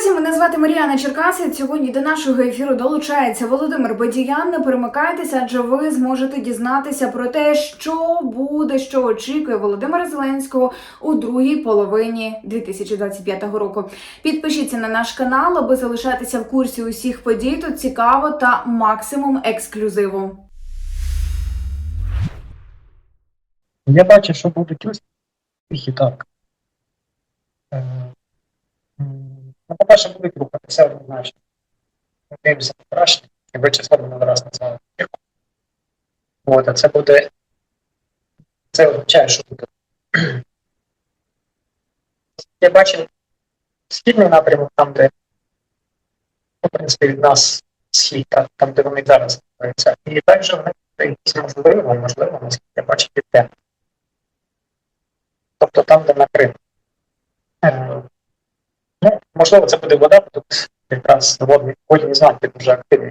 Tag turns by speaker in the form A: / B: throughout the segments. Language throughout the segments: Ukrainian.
A: Друзі, мене звати Маріана Черкасець. Сьогодні до нашого ефіру долучається Володимир Бадіян. Не перемикайтеся, адже ви зможете дізнатися про те, що буде, що очікує Володимира Зеленського у другій половині 2025 року. Підпишіться на наш канал, аби залишатися в курсі усіх подій. Тут цікаво та максимум ексклюзиву.
B: Я бачу, що будуть успіхи так. Е, Ну, по-перше, будуть рухатися однозначно. Дивимося краще, і ви число минулий раз назвали. От, а це буде. Це означає, що буде. Я бачу східний напрямок, там, де, ну, в принципі, від нас схід, там, де вони зараз знаходяться. І також в них якісь можливо, можливо, наскільки я бачу, південно. Тобто там, де на Крим. Е, Ну, можливо, це буде вода, бо тут якраз водні водні знаки дуже активні.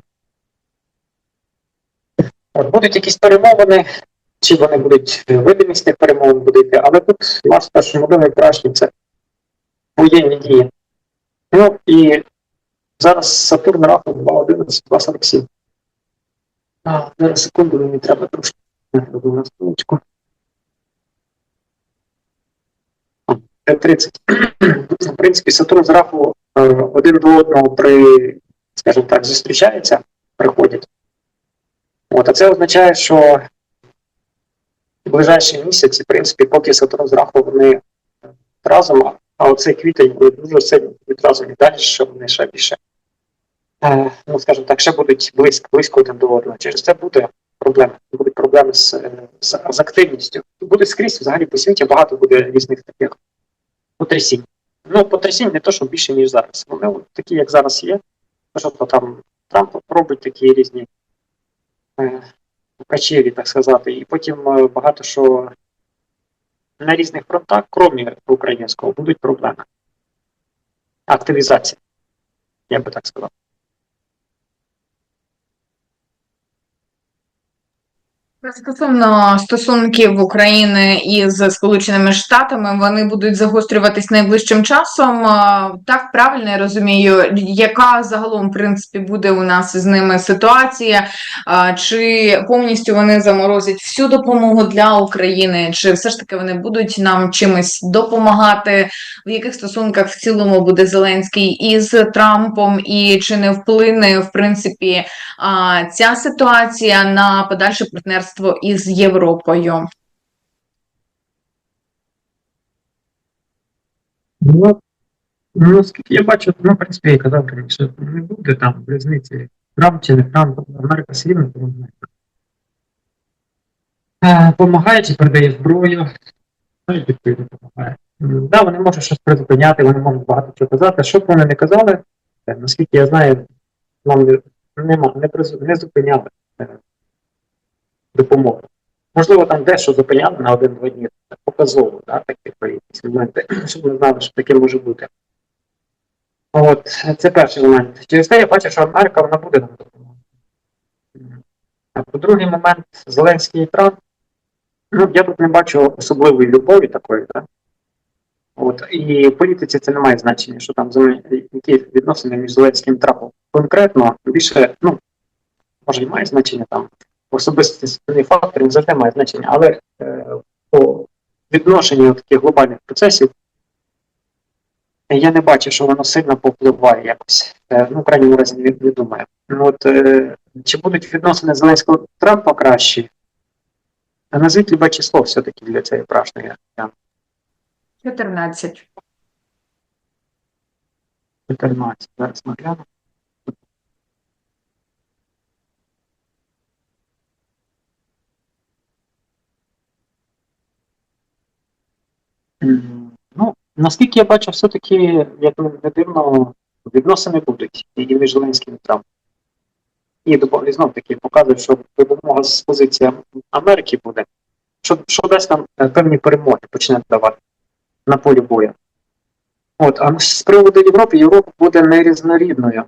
B: От будуть якісь перемовини, чи вони будуть видимість тих перемовин буде йти, але тут власне, що можливо найкраще це воєнні дії. Ну і зараз Сатурн рахує 2.11, 2.47. А, зараз секунду, мені треба трошки. 30. В принципі, Сатурн з Рафу е, один до одного при, скажімо так, зустрічаються, приходять. От, а це означає, що в ближайші місяці, в принципі, поки Сатурн з Рафу вони разом, а оцей квітень буде дуже сильно разом і далі, що вони ще більше, е, ну скажімо так, ще будуть близько, близько один до одного. Через це буде проблеми. Будуть проблеми з, з, з активністю. Будуть скрізь взагалі по світі багато буде різних таких потрясінь. Ну, потрясінь не то, що більше, ніж зараз. Вони такі, як зараз є. Тобто там Трамп робить такі різні е, качелі, так сказати, і потім е, багато що на різних фронтах, крім українського, будуть проблеми. Активізація, я би так сказав.
A: Стосовно стосунків України із Сполученими Штатами, вони будуть загострюватись найближчим часом. Так правильно я розумію, яка загалом в принципі буде у нас з ними ситуація? Чи повністю вони заморозять всю допомогу для України, чи все ж таки вони будуть нам чимось допомагати? В яких стосунках в цілому буде Зеленський із Трампом, і чи не вплине в принципі ця ситуація на подальше партнерство із Європою?
B: Ну, ну, скільки я бачу, ну, в принципі, я казав раніше, не буде там різниці. Трамп чи не Трамп, Америка допомагає. Е, Помагає чи передає зброю, ну і відповідно допомагає. Да, вони можуть щось призупиняти, вони можуть багато чого казати. Що б вони не казали, е, наскільки я знаю, нам не, не, не зупиняли допомогу. Можливо, там дещо зупиняли на один-два дні, показово, да, такі якісь моменти, щоб ми знали, що таке може бути. От, це перший момент. Через те я бачу, що Америка вона буде нам допомагати. А по другий момент, Зеленський і Трамп, ну, я тут не бачу особливої любові такої, так? От, і в політиці це не має значення, що там які відносини між Зеленським і Трампом. Конкретно більше, ну, може і має значення там особистісний фактор не завжди має значення, але е, по відношенню таких глобальних процесів я не бачу, що воно сильно попливає якось. Е, ну, в крайньому разі не, не думаю. Ну, от, е, чи будуть відносини Зеленського Трампа кращі? А назвіть любе число все-таки для цієї прашної.
A: 14.
B: 14. Зараз ми глянемо. М, Ну, наскільки я бачу, все-таки, як не дивно, відносини будуть і між Зеленським Трампом. І допо- знов таки показує, що допомога з позиції Америки буде, що, що дасть нам е, певні перемоги почне давати на полі бою. От, а з приводу Європи, Європа буде нерізнорідною.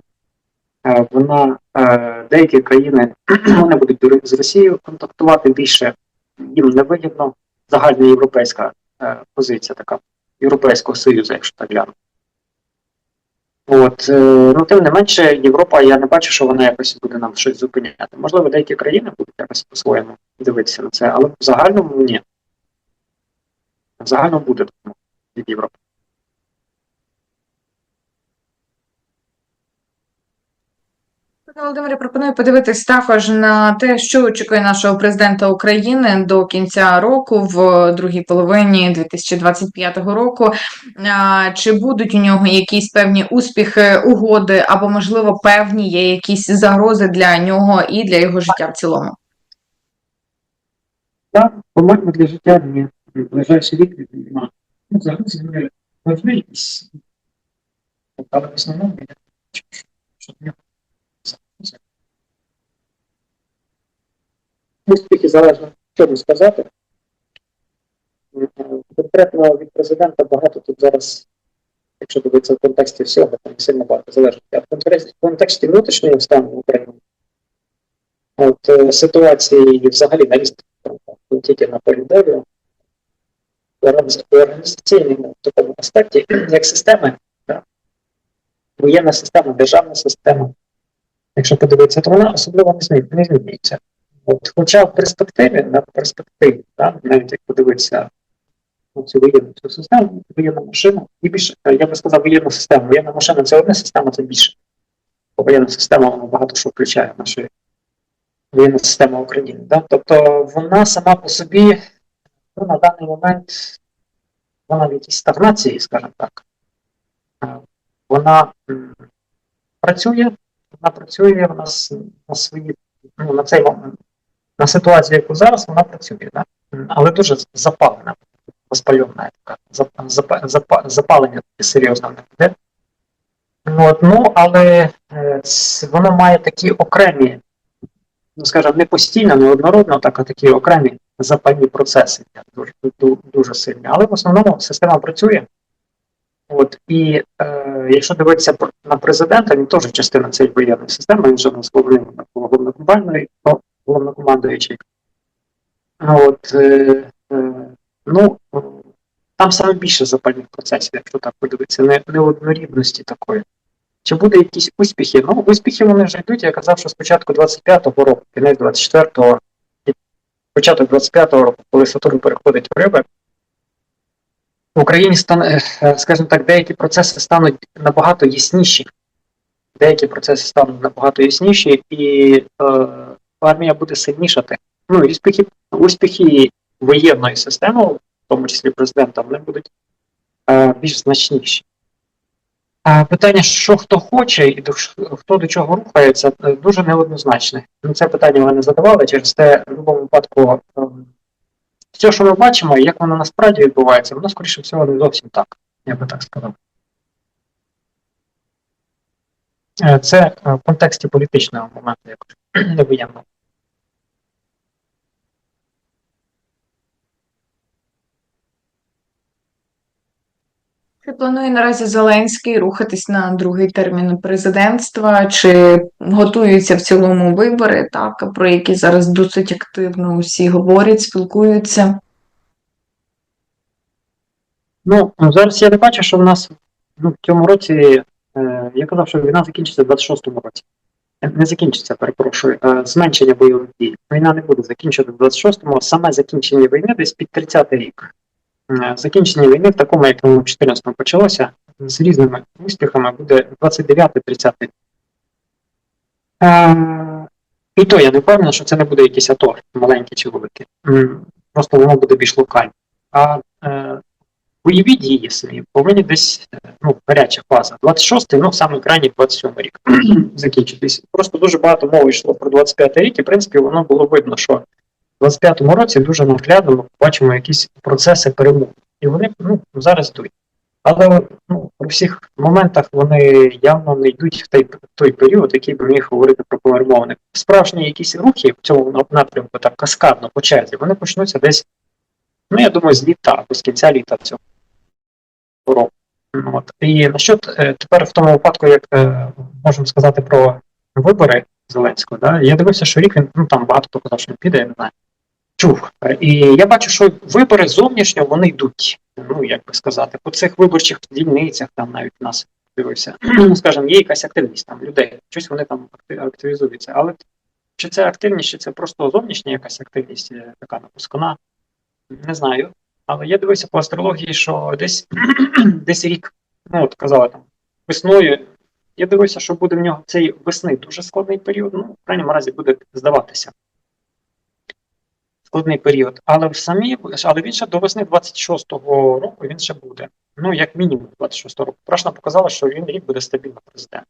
B: Е, Вона, е, деякі країни вони будуть з Росією контактувати більше, їм невигідно загальна європейська е, позиція така, Європейського Союзу, якщо так глянути. От, е, ну, тим не менше, Європа, я не бачу, що вона якось буде нам щось зупиняти. Можливо, деякі країни будуть якось по-своєму дивитися на це, але в загальному ні. В загальному буде від Європи.
A: Пане Володимире, пропоную подивитись також на те, що очікує нашого президента України до кінця року, в другій половині 2025 року. Чи будуть у нього якісь певні успіхи, угоди, або, можливо, певні є якісь загрози для нього і для його життя в цілому?
B: Так, по-моєму, для життя ні. Ближайший рік нема. Ну, взагалі, вони важливі якісь. Але в основному я в нього загрози. Успіхи залежно, що би сказати. Е, Конкретно від президента багато тут зараз, якщо дивитися в контексті всього, там сильно багато залежить. А в контексті, внутрішнього стану в Україні, от е, ситуації взагалі на різних тільки на полі в організаційному такому аспекті, як системи, да, воєнна система, державна система, якщо подивитися, то вона особливо не змінюється. От, хоча в перспективі, на перспективі, да, навіть як подивитися на цю воєнну цю систему, воєнну машину, і більше, е, я би сказав, воєнну систему. Воєнна машина це одна система, це більше. Бо воєнна система вона багато що включає нашу воєнна система України. Да? Тобто вона сама по собі ну, на даний момент вона в якійсь стагнації, скажімо так. Е, Вона працює, вона працює в нас на свої, ну, на цей момент, на ситуацію, яку зараз вона працює, да? Але дуже запалена, воспальована така, зап- запа- запалення в неї йде. Ну, от, ну, але е, воно має такі окремі ну скажімо, не постійно, не однородно, так, а такі окремі запальні процеси дуже, ду- дуже сильні. Але в основному система працює. От, і е, якщо дивитися на президента, він теж частина цієї воєнної системи, він же у нас головний головнокомандуючий, ну, головнокомандуючий. От, е, е, ну, там саме більше запальних процесів, якщо так подивитися, не, неоднорідності такої. Чи буде якісь успіхи? Ну, успіхи вони вже йдуть. Я казав, що спочатку 25-го року, кінець 24-го, і початок 25-го року, коли Сатурн переходить в риби, в Україні стане, е, скажімо так, деякі процеси стануть набагато ясніші. Деякі процеси стануть набагато ясніші, і е, армія буде сильнішати. Ну, успіхи, успіхи воєнної системи, в тому числі президента, вони будуть е, більш значніші. А питання, що хто хоче і до, хто до чого рухається, е, дуже неоднозначне. Ну, це питання ви не задавали, через те в будь-якому випадку ем, все, що ми бачимо, як воно насправді відбувається, воно, скоріше всього, не зовсім так, я би так сказав. Е, Це е, в контексті політичного моменту, якось не воєнного.
A: Чи планує наразі Зеленський рухатись на другий термін президентства? Чи готуються в цілому вибори, так, про які зараз досить активно усі говорять, спілкуються?
B: Ну, зараз я не бачу, що в нас ну, в цьому році, е, я казав, що війна закінчиться в 26-му році. Е, Не закінчиться, перепрошую, е, зменшення бойових дій. Війна не буде закінчена в 26-му, а саме закінчення війни десь під 30-й рік. Е, Закінчення війни в такому, як в 14-му почалося, з різними успіхами буде 29-30 рік. Е, І то я не впевнений, що це не буде якийсь АТО, маленький чи великий. Просто воно буде більш локальне. А е, бойові дії самі повинні десь е, ну, гаряча фаза. 26-й, ну саме крайній 27 рік закінчитись. Просто дуже багато мови йшло про 25 рік, і в принципі воно було видно, що 25-му році дуже наглядно ми бачимо якісь процеси перемоги. І вони ну, зараз йдуть. Але ну, у всіх моментах вони явно не йдуть в той, той період, який би міг говорити про перемовник. Справжні якісь рухи в цьому напрямку так каскадно по черзі, вони почнуться десь, ну я думаю, з літа або з кінця літа цього року. Ну, От. І насчет е, тепер в тому випадку, як е, можемо сказати про вибори Зеленського, да, я дивився, що рік він ну там багато хто що він піде, я не знаю. Чув. І я бачу, що вибори зовнішньо вони йдуть. Ну, як би сказати, по цих виборчих дільницях, там навіть у нас дивився, ну, скажімо, є якась активність там людей, щось вони там активізуються. Але чи це активність, чи це просто зовнішня якась активність, е, така напускна, не знаю. Але я дивився по астрології, що десь, десь рік, ну от казали там, весною. Я дивився, що буде в нього цей весни дуже складний період. Ну, в крайньому разі буде здаватися. Складний період. Але в самі, але він ще до весни 26-го року він ще буде. Ну, як мінімум 26-го року. Прошна показала, що він рік буде стабільно президент.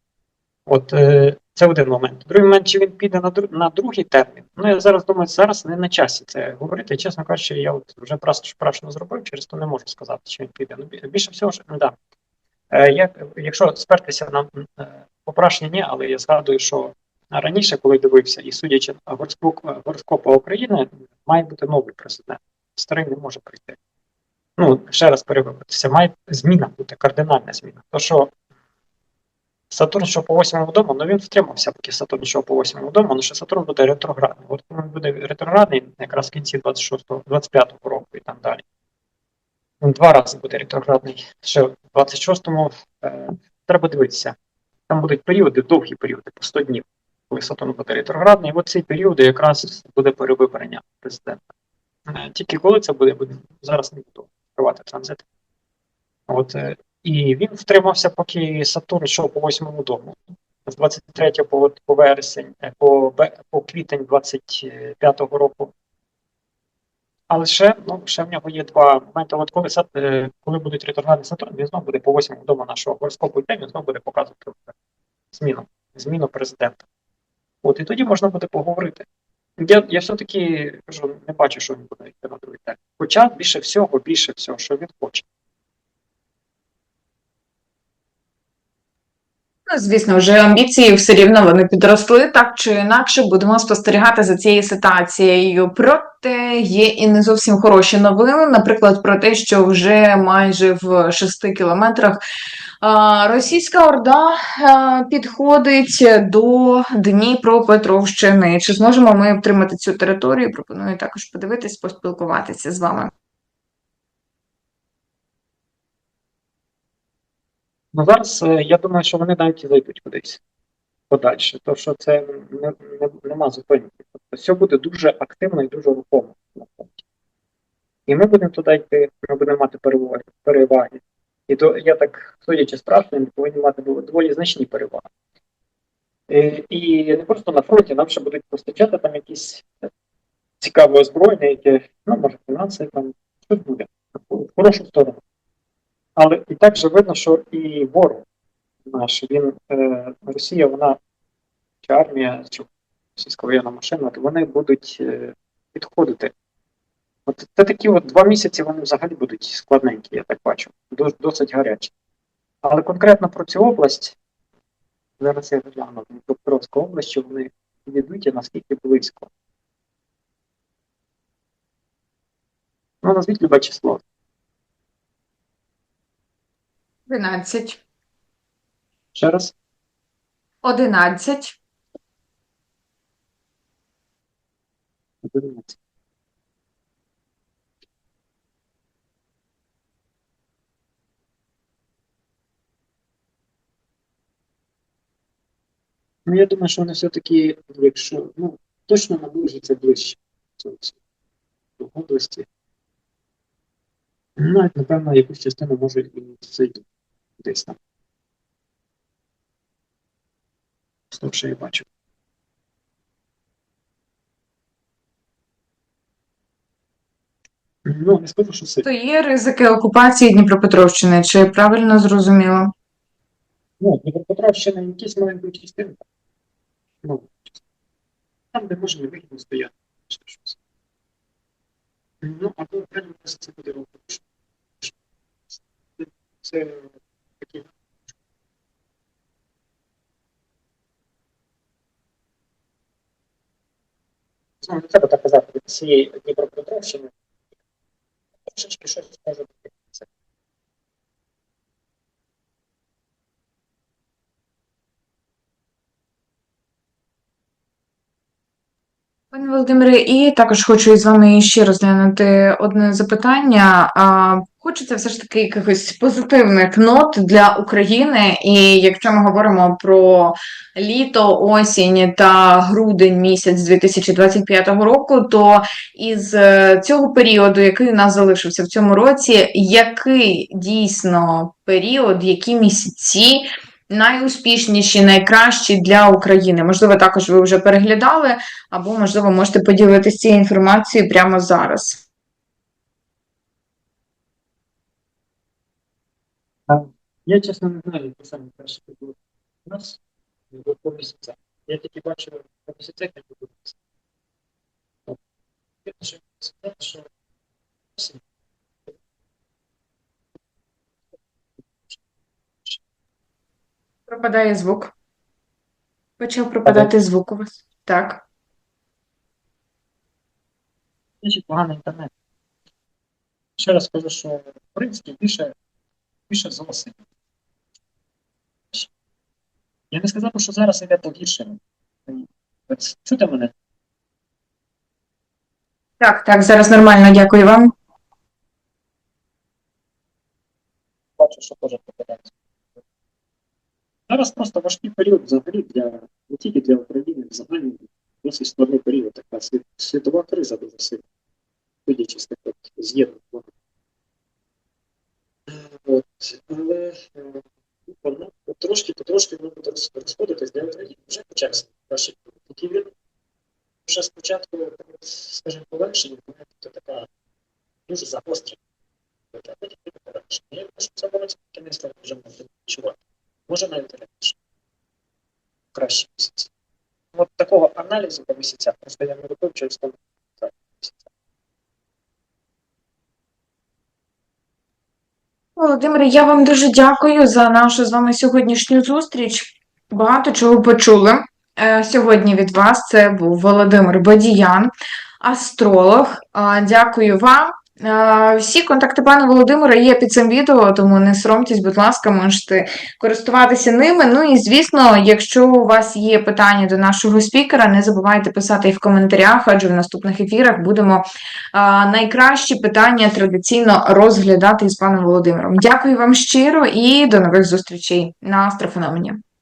B: От е, це один момент. Другий момент, чи він піде на, дру- на другий термін. Ну, я зараз думаю, зараз не на часі це говорити. Чесно кажучи, я от вже прашно зробив, через то не можу сказати, чи він піде. Ну, більше всього ж, да. Е, як, якщо спертися на е, попрашення, ні, але я згадую, що раніше, коли дивився, і судячи на гороскоп, гороскопа України, має бути новий президент. Старий не може прийти. Ну, ще раз перевибратися, має зміна бути, кардинальна зміна. То, що Сатурн, що по восьмому дому, ну він втримався, поки Сатурн йшов по восьмому дому, ну що Сатурн буде ретроградний. От він буде ретроградний, якраз в кінці 26-го, 25-го року і так далі. Він два рази буде ретроградний. Ще в 26-му е, треба дивитися. Там будуть періоди, довгі періоди, по 100 днів, коли Сатурн буде ретроградний. І от ці періоди якраз буде перевибрання президента. Е, Тільки коли це буде, зараз не буду відкривати транзит. От, е, і він втримався, поки Сатурн йшов по восьмому дому. З 23 по, по вересень, е, по, по квітень 25-го року. Але ще, ну, ще в нього є два моменти. От коли, коли будуть ретроградний Сатурн, він знову буде по восьмому дому нашого гороскопу йде, він знову буде показувати зміну, зміну президента. От і тоді можна буде поговорити. Я, я все-таки кажу, не бачу, що він буде йти на другий термін. Хоча більше всього, більше всього, що він хоче.
A: Звісно, вже амбіції все рівно вони підросли так чи інакше. Будемо спостерігати за цією ситуацією. Проте є і не зовсім хороші новини. Наприклад, про те, що вже майже в шести кілометрах російська орда підходить до Дніпропетровщини. Чи зможемо ми отримати цю територію? Пропоную також подивитись, поспілкуватися з вами.
B: Ну зараз е, я думаю, що вони навіть і зайдуть кудись подальше, тому що це не, не, нема зупинки. Тобто все буде дуже активно і дуже рухомо на фронті. І ми будемо туди йти, ми будемо мати переваги. переваги. І то я так, судячи з ми повинні мати доволі значні переваги. І, і не просто на фронті, нам ще будуть постачати там якісь е, цікаве озброєння, яке, ну, може, фінанси там, щось буде в хорошу сторону. Але і так же видно, що і ворог наш, він, е, Росія, вона, чи армія, чи російська воєнна машина, вони будуть е, підходити. От це такі от два місяці вони взагалі будуть складненькі, я так бачу, дос- досить гарячі. Але конкретно про цю область, зараз я гляну, Дніпропетровська область, що вони йдуть і наскільки близько. Ну, назвіть любе число.
A: 11.
B: Ще раз.
A: 11.
B: 11. Ну, я думаю, що вони все-таки, якщо, ну, точно наближаться ближче до області. Ну, Навіть, напевно, якусь частину може і зайти десь там. Того, що я бачу. Ну, не скажу, що сильно.
A: То є ризики окупації Дніпропетровщини, чи правильно зрозуміло?
B: Ну, Дніпропетровщина якісь маленькі частинки. Ну, там, де може невигідно стояти. щось. Ну, а то прямо це буде робити. Це Знову не треба так казати від цієї Дніпропетровщини. Трошечки щось може бути.
A: Пане Володимире, і також хочу із вами ще розглянути одне запитання. Хочеться все ж таки якихось позитивних нот для України. І якщо ми говоримо про літо, осінь та грудень місяць 2025 року, то із е, цього періоду, який у нас залишився в цьому році, який дійсно період, які місяці найуспішніші, найкращі для України? Можливо, також ви вже переглядали або, можливо, можете поділитися цією інформацією прямо зараз.
B: Я чесно не знаю, які саме перші було у нас по місяцях. Я тільки бачу по місяцях, як ще сказати, що
A: Пропадає звук. Почав пропадати звук у вас. Так.
B: Ще поганий інтернет. Ще раз скажу, що в принципі більше, більше за. Я не сказав, що зараз йде погіршення. Чути мене?
A: Так, так, зараз нормально, дякую вам.
B: бачу, що теж попадається. Зараз просто важкий період взагалі для не тільки для України, взагалі досить складний період, така світ- світова криза дуже сильна, судячи з таких з'єднань. От, але е, воно потрошки, потрошки воно буде роз- розходитись для України. Вже почався перший період. Такий він вже спочатку, скажімо, полегшення, це така дуже загострена. Хоча потім буде полегшення. Я думаю, що це воно кінець вже можна відчувати. Може навіть раніше. Краще місяці. От такого аналізу по місяцях просто я не робив через тому місяця.
A: Володимире, я вам дуже дякую за нашу з вами сьогоднішню зустріч. Багато чого почули е, сьогодні від вас. Це був Володимир Бодіян, астролог. Дякую вам. Е, Всі контакти пана Володимира є під цим відео, тому не соромтесь, будь ласка, можете користуватися ними. Ну і звісно, якщо у вас є питання до нашого спікера, не забувайте писати їх в коментарях, адже в наступних ефірах будемо а, найкращі питання традиційно розглядати із паном Володимиром. Дякую вам щиро і до нових зустрічей на Астрофеномені.